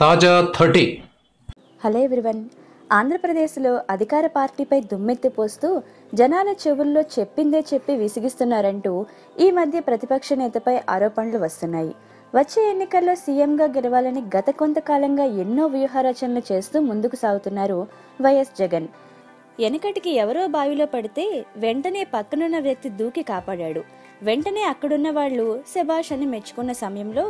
తాజా thirty. Hello everyone. ఆంధ్రప్రదేశ్లో అధికార పార్టీపై దుమ్మెత్తి పోస్తూ జనాల చెవుల్లో చెప్పిందే చెప్పి విసిగిస్తున్నారంటూ ఈ మధ్య ప్రతిపక్ష నేతపై ఆరోపణలు వస్తున్నాయి. వచ్చే ఎన్నికల్లో సీఎంగా గెలవాలని గత కొంతకాలంగా ఎన్నో వ్యూహరచనలు చేస్తూ ముందుకు సాగుతున్నారు వైఎస్ జగన్. వెనకటికి ఎవరో బావిలో పడితే వెంటనే పక్కనున్న వ్యక్తి దూకి కాపాడాడు. వెంటనే అక్కడున్న వాళ్ళు శభాష్ అని మెచ్చుకున్న సమయంలో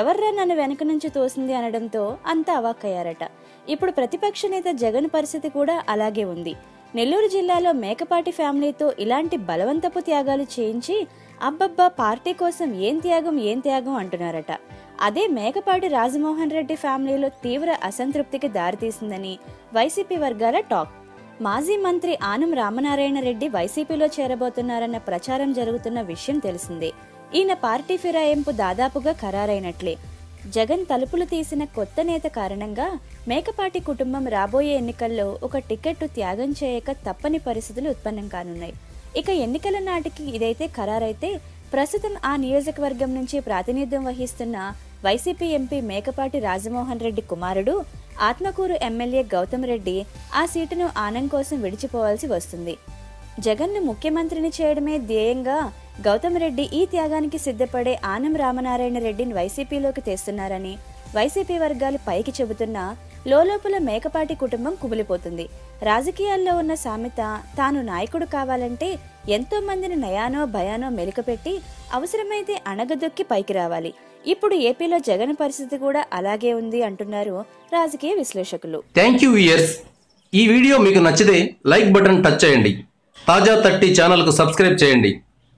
ఎవర్రా నన్ను వెనక నుంచి తోసింది అనడంతో అంతా అవాక్కయ్యారట. ఇప్పుడు ప్రతిపక్ష నేత జగన్ పరిస్థితి కూడా అలాగే ఉంది. నెల్లూరు జిల్లాలో మేకపాటి ఫ్యామిలీతో ఇలాంటి బలవంతపు త్యాగాలు చేయించి అబ్బబ్బా పార్టీ కోసం ఏం త్యాగం ఏం త్యాగం అంటున్నారట. అదే మేకపాటి రాజమోహన్ రెడ్డి ఫ్యామిలీలో తీవ్ర అసంతృప్తికి దారితీసిందని వైసీపీ వర్గాల టాక్. మాజీ మంత్రి ఆనం రామనారాయణ రెడ్డి వైసీపీలో చేరబోతున్నారన్న ప్రచారం జరుగుతున్న విషయం తెలిసిందే. ఈయన పార్టీ ఫిరాయింపు దాదాపుగా ఖరారైనట్లే. జగన్ తలుపులు తీసిన కొత్త నేత కారణంగా మేకపాటి కుటుంబం రాబోయే ఎన్నికల్లో ఒక టికెట్ త్యాగం చేయక తప్పని పరిస్థితులు ఉత్పన్నం కానున్నాయి. ఇక ఎన్నికల నాటికి ఇదైతే ఖరారైతే ప్రస్తుతం ఆ నియోజకవర్గం నుంచి ప్రాతినిధ్యం వహిస్తున్న వైసీపీ ఎంపీ మేకపాటి రాజమోహన్ రెడ్డి కుమారుడు ఆత్మకూరు ఎమ్మెల్యే గౌతమ్ రెడ్డి ఆ సీటును ఆనం కోసం విడిచిపోవాల్సి వస్తుంది. జగన్ను ముఖ్యమంత్రిని చేయడమే ధ్యేయంగా గౌతమ్ రెడ్డి ఈ త్యాగానికి సిద్ధపడే ఆనం రామనారాయణ రెడ్డిని వైసీపీలోకి తెస్తున్నారని వైసీపీ వర్గాలు పైకి చెబుతున్నా లోలోపల మేకపాటి కుటుంబం కుమిలిపోతుంది. రాజకీయాల్లో ఉన్న సామెత తాను నాయకుడు కావాలంటే ఎంతో మందిని నయానో భయానో మెలికపెట్టి అవసరమైతే అణగదొక్కి పైకి రావాలి. ఇప్పుడు ఏపీలో జగన్ పరిస్థితి కూడా అలాగే ఉంది అంటున్నారు రాజకీయ విశ్లేషకులు. థ్యాంక్ యూ ఇయర్స్ ఈ వీడియో మీకు నచ్చితే లైక్ బటన్ టచ్ చేయండి. తాజా థర్టీ ఛానల్కు సబ్స్క్రైబ్ చేయండి.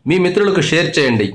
మీ మిత్రులకు షేర్ చేయండి.